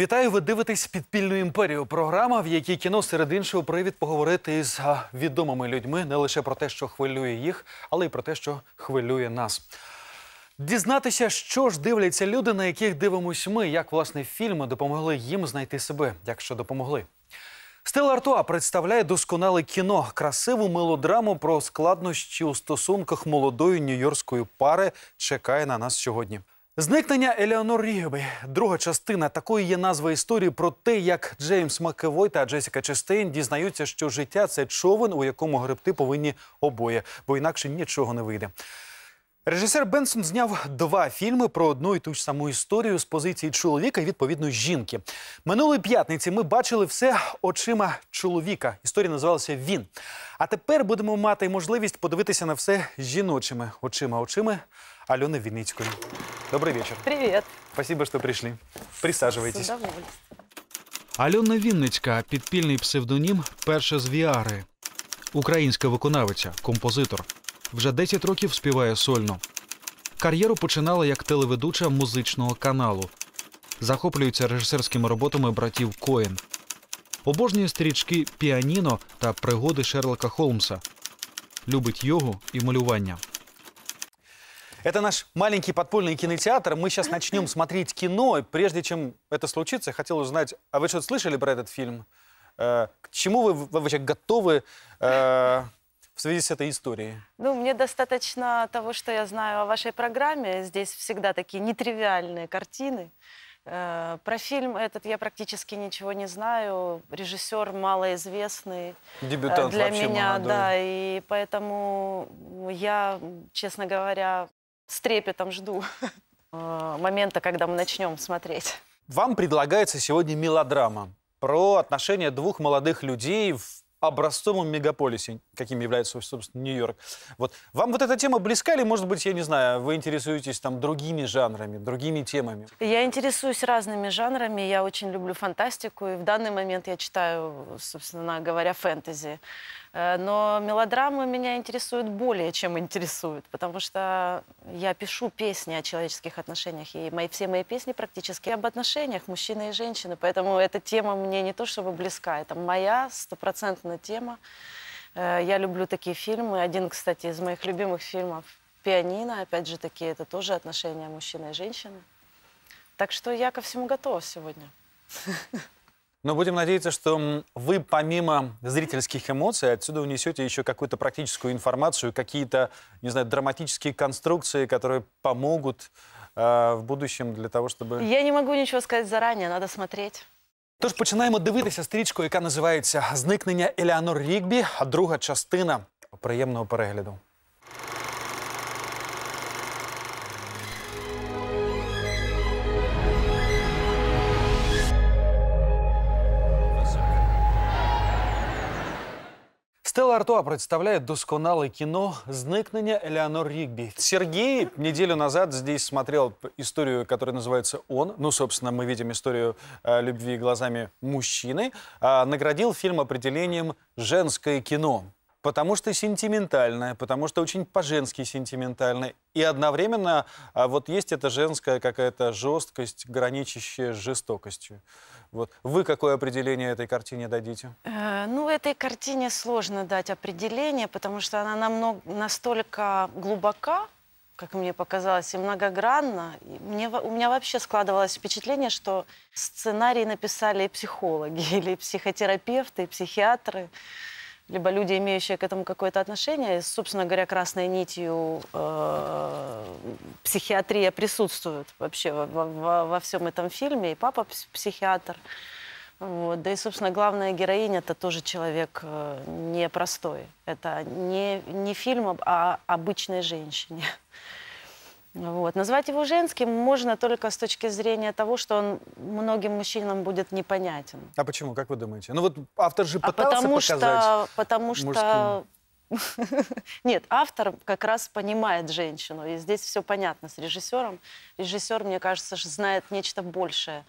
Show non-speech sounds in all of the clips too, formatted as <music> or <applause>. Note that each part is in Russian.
Вітаю, ви дивитесь підпільну імперію. Програма, в якій кіно серед іншого привід поговорити із відомими людьми не лише про те, що хвилює їх, але й про те, що хвилює нас. Дізнатися, що ж дивляться люди, на яких дивимось ми, як власне фільми допомогли їм знайти себе, якщо допомогли. Стелла Артуа представляє досконале кіно, красиву мелодраму про складнощі у стосунках молодої нью-йоркської пари чекає на нас сьогодні. Зникнення Елеонор Рігбі. Друга частина такої є назва історії про те, як Джеймс Макевой та Джесіка Честейн дізнаються, що життя це човен, у якому гребти повинні обоє, бо інакше нічого не вийде. Режисер Бенсон зняв два фільми про одну і ту ж саму історію з позиції чоловіка і відповідно жінки. Минулої п'ятниці ми бачили все очима чоловіка. Історія називалася Він. А тепер будемо мати можливість подивитися на все жіночими очима очима Альони Вінницької. Добрий вечір. Привет. Спасибо, що прийшли. Присаджуйтесь. С удовольствием. Альона Вінницька підпільний псевдонім перша з Віари. Українська виконавиця, композитор. Вже 10 років співає сольно. Кар'єру починала як телеведуча музичного каналу. Захоплюється режисерськими роботами братів Коен. Обожнює стрічки Піаніно та пригоди Шерлока Холмса. Любить йогу і малювання. Это наш маленький подпольный кинотеатр. Мы сейчас начнем <clears throat> смотреть кино. Прежде чем это случится, я хотел узнать, а вы что-то слышали про этот фильм? Э, К чему вы вы вообще готовы э, в связи с этой историей? Ну, мне достаточно того, что я знаю о вашей программе. Здесь всегда такие нетривиальные картины. Э, Про фильм этот я практически ничего не знаю. Режиссер малоизвестный э, Дебютант для вообще меня, молодой. да, и поэтому я, честно говоря, с трепетом жду <laughs> э, момента, когда мы начнем смотреть. Вам предлагается сегодня мелодрама про отношения двух молодых людей в образцовом мегаполисе, каким является, собственно, Нью-Йорк. Вот. Вам вот эта тема близка или, может быть, я не знаю, вы интересуетесь там другими жанрами, другими темами? Я интересуюсь разными жанрами, я очень люблю фантастику, и в данный момент я читаю, собственно говоря, фэнтези. Э, Но мелодрамы меня интересуют более, чем интересуют, потому что я пишу песни о человеческих отношениях, и мои, все мои песни практически об отношениях мужчины и женщины, поэтому эта тема мне не то чтобы близка, это моя стопроцентная тема. Э, Я люблю такие фильмы. Один, кстати, из моих любимых фильмов «Пианино», опять же таки, это тоже отношения мужчины и женщины. Так что я ко всему готова сегодня. <laughs> Но будем надеяться, что м, вы помимо зрительских эмоций отсюда унесете еще какую-то практическую информацию, какие-то, не знаю, драматические конструкции, которые помогут э, в будущем для того, чтобы... Я не могу ничего сказать заранее, надо смотреть. Тож починаємо дивитися стрічку, яка називається Зникнення Елеонор Рігбі, а друга частина приємного перегляду. Стелла Артуа представляет досконалое кино «Зникнення Элеонор Ригби». Сергей неделю назад здесь смотрел историю, которая называется «Он». Ну, собственно, мы видим историю э, любви глазами мужчины. А, наградил фильм определением «женское кино». Потому что сентиментальное, потому что очень по-женски сентиментальное. И одновременно а, вот есть эта женская какая-то жесткость, граничащая с жестокостью. Вот. Вы какое определение этой картине дадите? Э, Ну, этой картине сложно дать определение, потому что она намного, настолько глубока, как мне показалось, и многогранна. И мне, у меня вообще складывалось впечатление, что сценарий написали и психологи, <laughs> или психотерапевты, и психиатры, либо люди, имеющие к этому какое-то отношение. Собственно говоря, красной нитью э, психиатрия присутствует вообще во, во- во- всем этом фильме. И папа пс- психиатр. Вот. Да и, собственно, главная героиня это тоже человек э, непростой. Это не, не фильм о обычной женщине. Вот. Назвать его женским можно только с точки зрения того, что он многим мужчинам будет непонятен. А почему, как вы думаете? Ну вот автор же А пытался потому показать. что, потому что <laughs> нет, автор как раз понимает женщину, и здесь все понятно с режиссером. Режиссер, мне кажется, знает нечто большее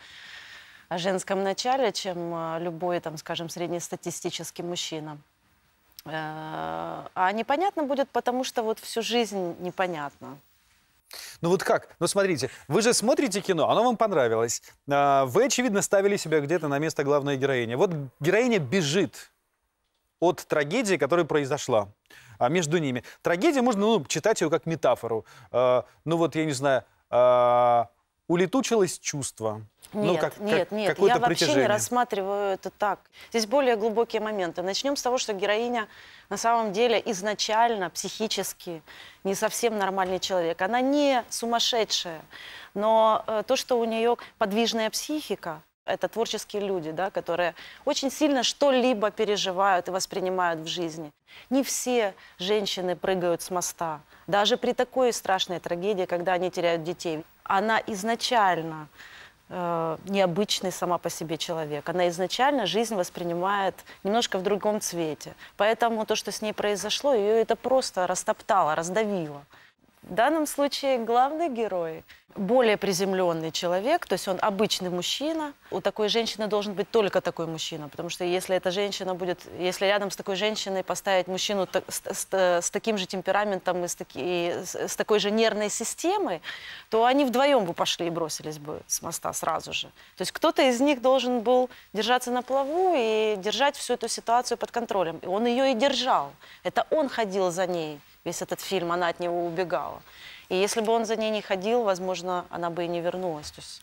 о женском начале, чем э, любой, там, скажем, среднестатистический мужчина. Э, А непонятно будет, потому что вот всю жизнь непонятно. Ну вот как? Ну смотрите, вы же смотрите кино, оно вам понравилось. А, Вы, очевидно, ставили себя где-то на место главной героини. Вот героиня бежит от трагедии, которая произошла а, между ними. Трагедия, можно ну, читать ее как метафору. А, Ну вот, я не знаю, а, улетучилось чувство. ну, Нет, как- как- нет, нет, какое-то я вообще не рассматриваю это так. Здесь более глубокие моменты. Начнем с того, что героиня на самом деле изначально психически не совсем нормальный человек. Она не сумасшедшая, но э, то, что у нее подвижная психика, это творческие люди, да, которые очень сильно что-либо переживают и воспринимают в жизни. Не все женщины прыгают с моста. Даже при такой страшной трагедии, когда они теряют детей. Она изначально э, необычный сама по себе человек. Она изначально жизнь воспринимает немножко в другом цвете. Поэтому то, что с ней произошло, ее это просто растоптало, раздавило. В данном случае главный герой более приземленный человек, то есть он обычный мужчина. У такой женщины должен быть только такой мужчина, потому что если эта женщина будет, если рядом с такой женщиной поставить мужчину с, с- с таким же темпераментом и с, таки- и с- с такой же нервной системой, то они вдвоем бы пошли и бросились бы с моста сразу же. То есть кто-то из них должен был держаться на плаву и держать всю эту ситуацию под контролем. И он ее и держал. Это он ходил за ней весь этот фильм, она от него убегала. И если бы он за ней не ходил, возможно, она бы и не вернулась. То есть,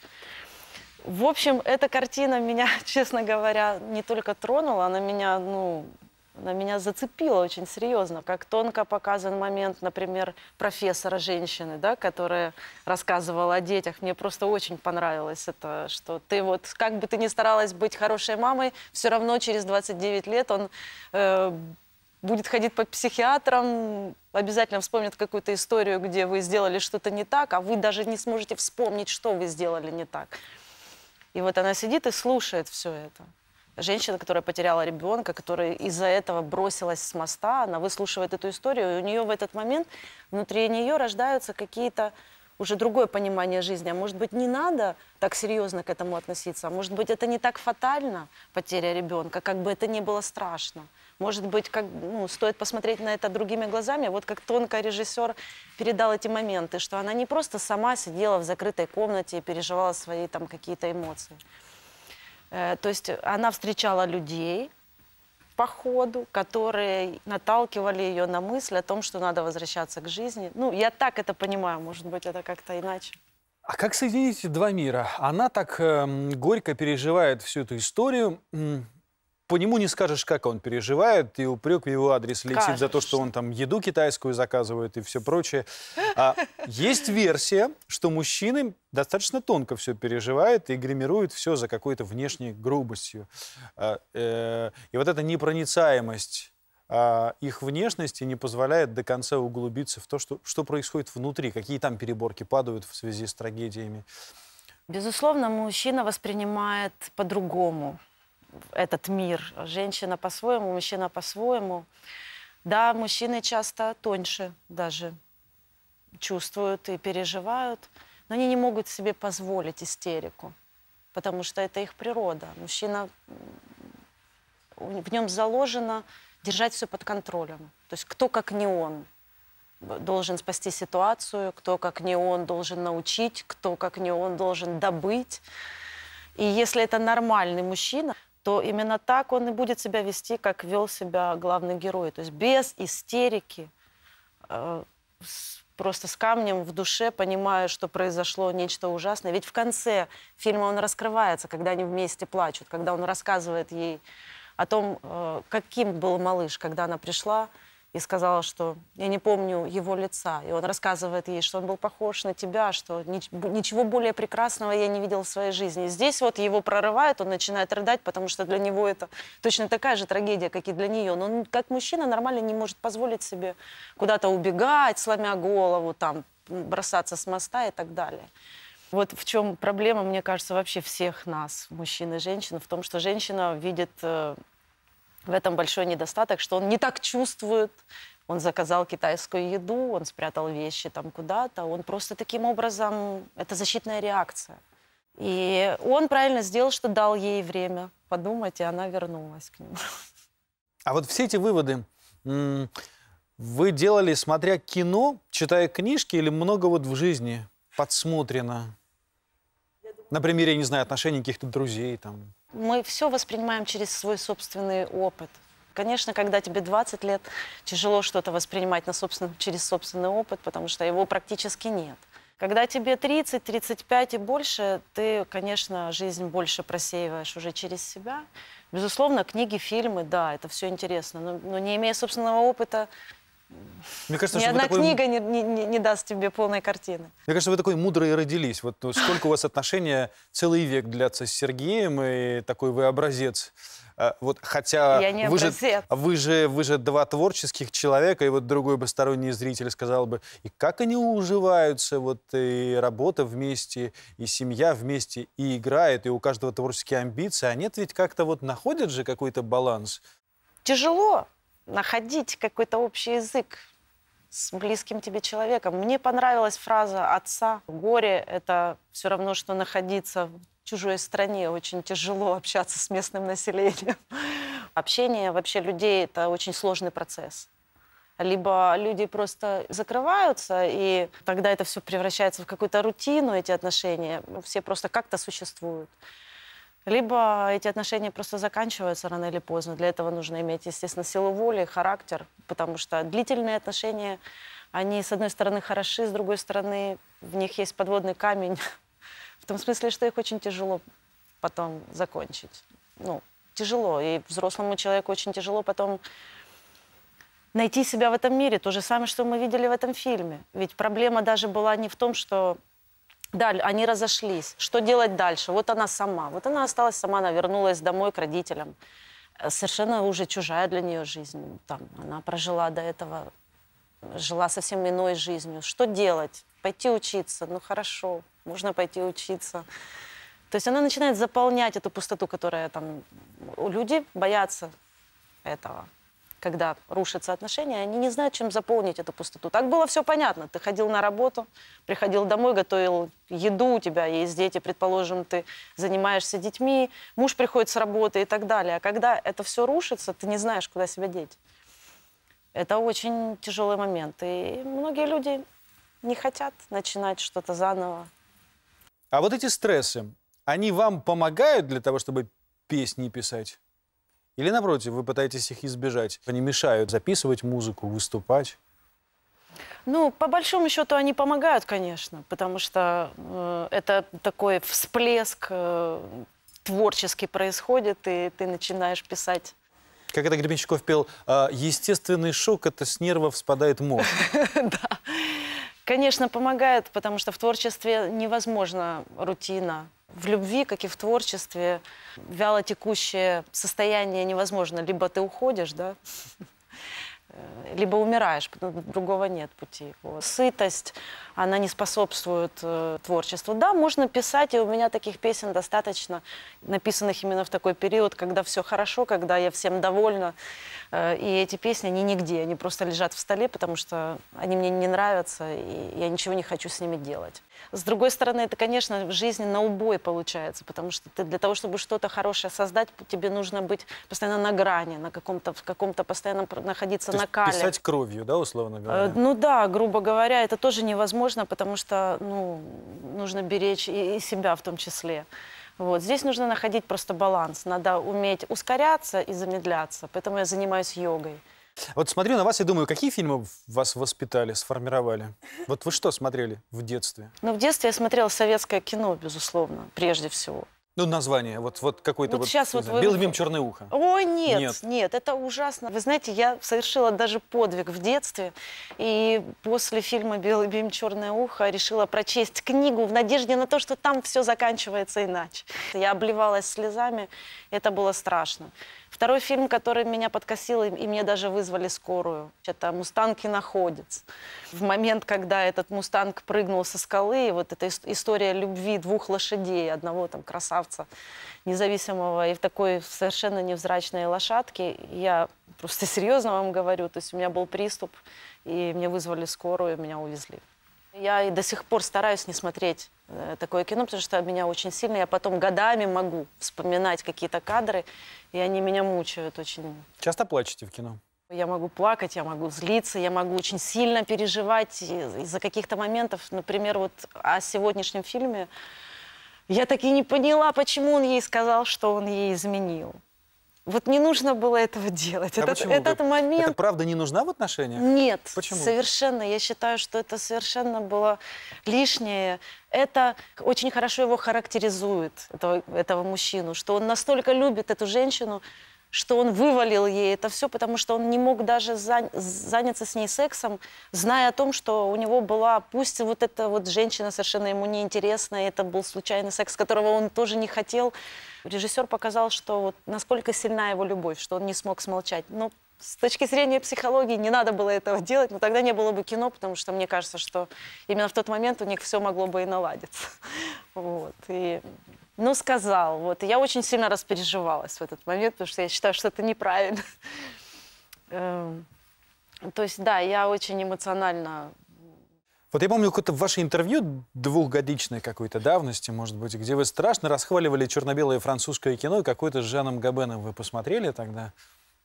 в общем, эта картина меня, <laughs> честно говоря, не только тронула, она меня, ну, она меня зацепила очень серьезно. Как тонко показан момент, например, профессора женщины, да, которая рассказывала о детях. Мне просто очень понравилось это, что ты вот, как бы ты ни старалась быть хорошей мамой, все равно через 29 лет он э, будет ходить по психиатрам, обязательно вспомнит какую-то историю, где вы сделали что-то не так, а вы даже не сможете вспомнить, что вы сделали не так. И вот она сидит и слушает все это. Женщина, которая потеряла ребенка, которая из-за этого бросилась с моста, она выслушивает эту историю, и у нее в этот момент внутри нее рождаются какие-то уже другое понимание жизни. А может быть, не надо так серьезно к этому относиться? А может быть, это не так фатально, потеря ребенка, как бы это ни было страшно. Может быть, как, ну, стоит посмотреть на это другими глазами. Вот как тонко режиссер передал эти моменты, что она не просто сама сидела в закрытой комнате и переживала свои там какие-то эмоции. Э, То есть она встречала людей по ходу, которые наталкивали ее на мысль о том, что надо возвращаться к жизни. Ну, я так это понимаю, может быть, это как-то иначе. А как соединить два мира? Она так эм, горько переживает всю эту историю. По нему не скажешь, как он переживает, и упрек в его адрес летит за то, что он там еду китайскую заказывает и все прочее. А есть версия, что мужчины достаточно тонко все переживают и гримируют все за какой-то внешней грубостью. А, э, И вот эта непроницаемость а, их внешности не позволяет до конца углубиться в то, что, что происходит внутри, какие там переборки падают в связи с трагедиями. Безусловно, мужчина воспринимает по-другому этот мир. Женщина по-своему, мужчина по-своему. Да, мужчины часто тоньше даже чувствуют и переживают, но они не могут себе позволить истерику, потому что это их природа. Мужчина, в нем заложено держать все под контролем. То есть кто, как не он, должен спасти ситуацию, кто, как не он, должен научить, кто, как не он, должен добыть. И если это нормальный мужчина, то именно так он и будет себя вести, как вел себя главный герой. То есть без истерики, э, просто с камнем в душе, понимая, что произошло нечто ужасное. Ведь в конце фильма он раскрывается, когда они вместе плачут, когда он рассказывает ей о том, э, каким был малыш, когда она пришла и сказала, что я не помню его лица. И он рассказывает ей, что он был похож на тебя, что ничего более прекрасного я не видел в своей жизни. Здесь вот его прорывает, он начинает рыдать, потому что для него это точно такая же трагедия, как и для нее. Но он как мужчина нормально не может позволить себе куда-то убегать, сломя голову, там, бросаться с моста и так далее. Вот в чем проблема, мне кажется, вообще всех нас, мужчин и женщин, в том, что женщина видит э, в этом большой недостаток, что он не так чувствует. Он заказал китайскую еду, он спрятал вещи там куда-то. Он просто таким образом... Это защитная реакция. И он правильно сделал, что дал ей время подумать, и она вернулась к нему. А вот все эти выводы, Вы делали, смотря кино, читая книжки или много вот в жизни подсмотрено? Например, я не знаю, отношений каких-то друзей там. Мы все воспринимаем через свой собственный опыт. Конечно, когда тебе 20 лет, тяжело что-то воспринимать на собственном, через собственный опыт, потому что его практически нет. Когда тебе 30, 35 и больше, ты, конечно, жизнь больше просеиваешь уже через себя. Безусловно, книги, фильмы, да, это все интересно. Но, но не имея собственного опыта, Мне кажется, ни что одна такой- книга не, не- не- даст тебе полной картины. Мне кажется, вы такой мудрый родились. Вот сколько у вас отношения целый век длятся с Сергеем, и такой вы образец. А, Вот, хотя Я не вы, же, вы, же, вы же два творческих человека, и вот другой бы сторонний зритель сказал бы, и как они уживаются, вот и работа вместе, и семья вместе, и играет, и у каждого творческие амбиции, а нет ведь как-то вот находят же какой-то баланс. Тяжело находить какой-то общий язык с близким тебе человеком. Мне понравилась фраза отца. Горе — это все равно, что находиться в чужой стране. Очень тяжело общаться с местным населением. <laughs> Общение вообще людей — это очень сложный процесс. Либо люди просто закрываются, и тогда это все превращается в какую-то рутину, эти отношения. Все просто как-то существуют. Либо эти отношения просто заканчиваются рано или поздно. Для этого нужно иметь, естественно, силу воли, характер, потому что длительные отношения, они, с одной стороны, хороши, с другой стороны, в них есть подводный камень. <laughs> В том смысле, что их очень тяжело потом закончить. Ну, тяжело. И взрослому человеку очень тяжело потом найти себя в этом мире. То же самое, что мы видели в этом фильме. Ведь проблема даже была не в том, что да, они разошлись. Что делать дальше? Вот она сама. Вот она осталась сама, она вернулась домой к родителям. Э, Совершенно уже чужая для нее жизнь. Там, она прожила до этого, жила совсем иной жизнью. Что делать? Пойти учиться? Ну хорошо, можно пойти учиться. То есть она начинает заполнять эту пустоту, которая там... Люди боятся этого. Когда рушатся отношения, они не знают, чем заполнить эту пустоту. Так было все понятно. Ты ходил на работу, приходил домой, готовил еду, у тебя есть дети, предположим, ты занимаешься детьми, муж приходит с работы и так далее. А когда это все рушится, ты не знаешь, куда себя деть. Это очень тяжелый момент. И многие люди не хотят начинать что-то заново. А вот эти стрессы, они вам помогают для того, чтобы песни писать? Или, напротив, вы пытаетесь их избежать? Они мешают записывать музыку, выступать? Ну, по большому счету они помогают, конечно, потому что э, это такой всплеск э, творческий происходит, и ты начинаешь писать. Как это Гребенщиков пел, «А, естественный шок – это с нервов спадает мозг. <laughs> Да. Конечно, помогает, потому что в творчестве невозможно рутина. В любви, как и в творчестве, вяло текущее состояние невозможно. Либо ты уходишь, да, <laughs> э, либо умираешь, другого нет пути. Сытость, она не способствует э, творчеству. Да, можно писать, и у меня таких песен достаточно, написанных именно в такой период, когда все хорошо, когда я всем довольна. Э, и эти песни, они нигде, они просто лежат в столе, потому что они мне не нравятся, и я ничего не хочу с ними делать. С другой стороны, это, конечно, в жизни на убой получается, потому что ты для того, чтобы что-то хорошее создать, тебе нужно быть постоянно на грани, на каком-то, в каком-то постоянном пр- находиться То на кале. писать кровью, да, условно Э, говоря? Ну да, грубо говоря, это тоже невозможно, потому что ну, нужно беречь и, и себя в том числе. Вот. Здесь нужно находить просто баланс. Надо уметь ускоряться и замедляться. Поэтому я занимаюсь йогой. Вот смотрю на вас и думаю, какие фильмы вас воспитали, сформировали? Вот вы что смотрели в детстве? Но в детстве я смотрела советское кино, безусловно, прежде всего. Ну, название, вот, вот какой-то Вот вот, вот знаю, вы- «Белый бим, черное ухо». Ой, нет, Нет. нет, это ужасно. Вы знаете, я совершила даже подвиг в детстве. И после фильма «Белый бим, черное ухо» решила прочесть книгу в надежде на то, что там все заканчивается иначе. Я обливалась слезами, это было страшно. Второй фильм, который меня подкосил, и мне даже вызвали скорую, это «Мустанг и находец». В момент, когда этот «Мустанг» прыгнул со скалы, и вот эта ис- история любви двух лошадей, одного там красавца независимого и в такой совершенно невзрачной лошадке, я просто <laughs> серьезно вам говорю, то есть у меня был приступ, и мне вызвали скорую, и меня увезли. Я и до сих пор стараюсь не смотреть э, такое кино, потому что меня очень сильно, я потом годами могу вспоминать какие-то кадры, и они меня мучают очень. Часто плачете в кино? Я могу плакать, я могу злиться, я могу очень сильно переживать из-за каких-то моментов. Например, вот о сегодняшнем фильме. Я так и не поняла, почему он ей сказал, что он ей изменил. Вот не нужно было этого делать. А этот почему? этот момент... Это правда не нужна в отношениях? Нет, Почему? совершенно. Я считаю, что это совершенно было лишнее. Это очень хорошо его характеризует, этого, этого мужчину, что он настолько любит эту женщину, что он вывалил ей это все, потому что он не мог даже зан- заняться с ней сексом, зная о том, что у него была, пусть вот эта вот женщина совершенно ему неинтересна, это был случайный секс, которого он тоже не хотел. Режиссер показал, что вот насколько сильна его любовь, что он не смог смолчать. Но с точки зрения психологии не надо было этого делать, но тогда не было бы кино, потому что мне кажется, что именно в тот момент у них все могло бы и наладиться. <laughs> Вот. И, ну, сказал. Вот. Я очень сильно распереживалась в этот момент, потому что я считаю, что это неправильно. <laughs> Эм, То есть, да, я очень эмоционально Вот я помню какое-то ваше интервью двухгодичной какой-то давности, может быть, где вы страшно расхваливали черно-белое французское кино, какое-то с Жаном Габеном вы посмотрели тогда.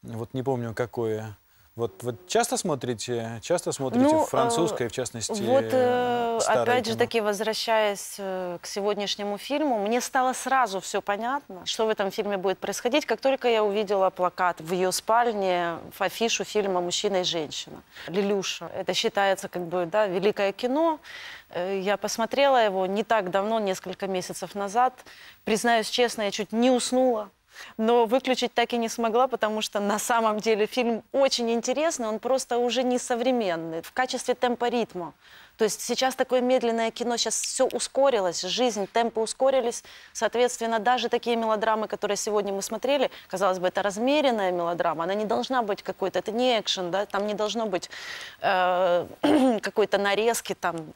Вот не помню, какое. Вот, вот часто смотрите, часто смотрите Ну, французское, э, в частности, Вот, э, старое опять же таки, возвращаясь э, к сегодняшнему фильму, мне стало сразу все понятно, что в этом фильме будет происходить, как только я увидела плакат в ее спальне, афишу фильма «Мужчина и женщина». «Лилюша». Это считается как бы, да, великое кино. Э, Я посмотрела его не так давно, несколько месяцев назад. Признаюсь честно, я чуть не уснула. Но выключить так и не смогла, потому что на самом деле фильм очень интересный, он просто уже не современный в качестве темпа ритма. То есть сейчас такое медленное кино, сейчас все ускорилось, жизнь, темпы ускорились. Соответственно, даже такие мелодрамы, которые сегодня мы смотрели, казалось бы, это размеренная мелодрама, она не должна быть какой-то, это не экшен, да, там не должно быть э, <clears throat> какой-то нарезки там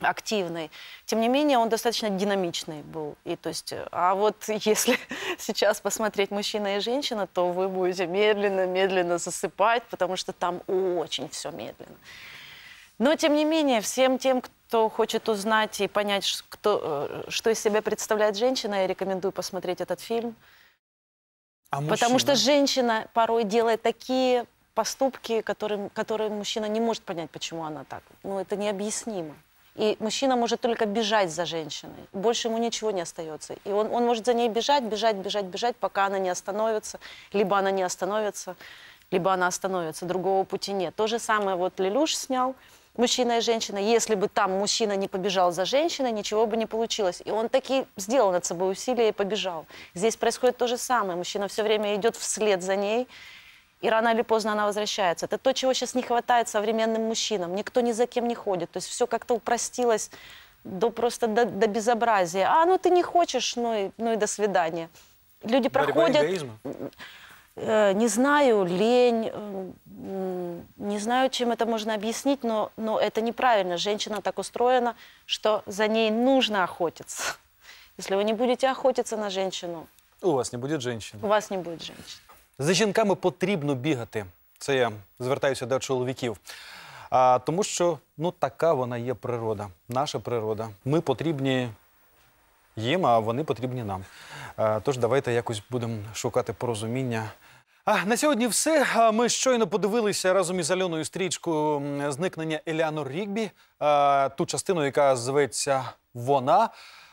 активный. Тем не менее, он достаточно динамичный был. И, то есть, а вот <laughs> если сейчас посмотреть «Мужчина и женщина», то вы будете медленно-медленно засыпать, потому что там очень все медленно. Но, тем не менее, всем тем, кто хочет узнать и понять, кто, э, что из себя представляет женщина, я рекомендую посмотреть этот фильм. А Потому что женщина порой делает такие поступки, которые, которые мужчина не может понять, почему она так. Ну, это необъяснимо. И мужчина может только бежать за женщиной. Больше ему ничего не остается. И он, он может за ней бежать, бежать, бежать, бежать, пока она не остановится. Либо она не остановится, либо она остановится. Другого пути нет. То же самое вот Лелюш снял мужчина и женщина. Если бы там мужчина не побежал за женщиной, ничего бы не получилось. И он таки сделал над собой усилие и побежал. Здесь происходит то же самое. Мужчина все время идет вслед за ней, и рано или поздно она возвращается. Это то, чего сейчас не хватает современным мужчинам. Никто ни за кем не ходит. То есть все как-то упростилось до просто до, до безобразия. А, ну ты не хочешь, ну и, ну и до свидания. Люди Борьба проходят, эгоизма? э, не знаю, лень, э, не знаю, чем это можно объяснить, но, но это неправильно. Женщина так устроена, что за ней нужно охотиться. Если вы не будете охотиться на женщину, У вас не буде женщин. у вас не будет женщины. За жінками потрібно бігати. Це я звертаюся до чоловіків. А, тому що ну, така вона є природа, наша природа. Ми потрібні їм, а вони потрібні нам. А, тож давайте якось будемо шукати порозуміння. А, на сьогодні все. Ми щойно подивилися разом із Альоною стрічку зникнення Еліанор Рігбі, ту частину, яка зветься Вона.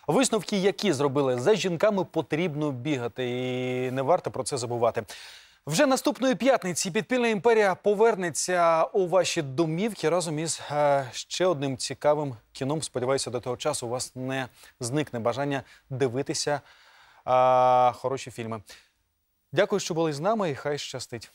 Висновки, які зробили за жінками, потрібно бігати, і не варто про це забувати. Вже наступної п'ятниці підпільна імперія повернеться у ваші домівки разом із е, ще одним цікавим кіном. Сподіваюся, до того часу у вас не зникне бажання дивитися е, хороші фільми. Дякую, що були з нами, і хай щастить.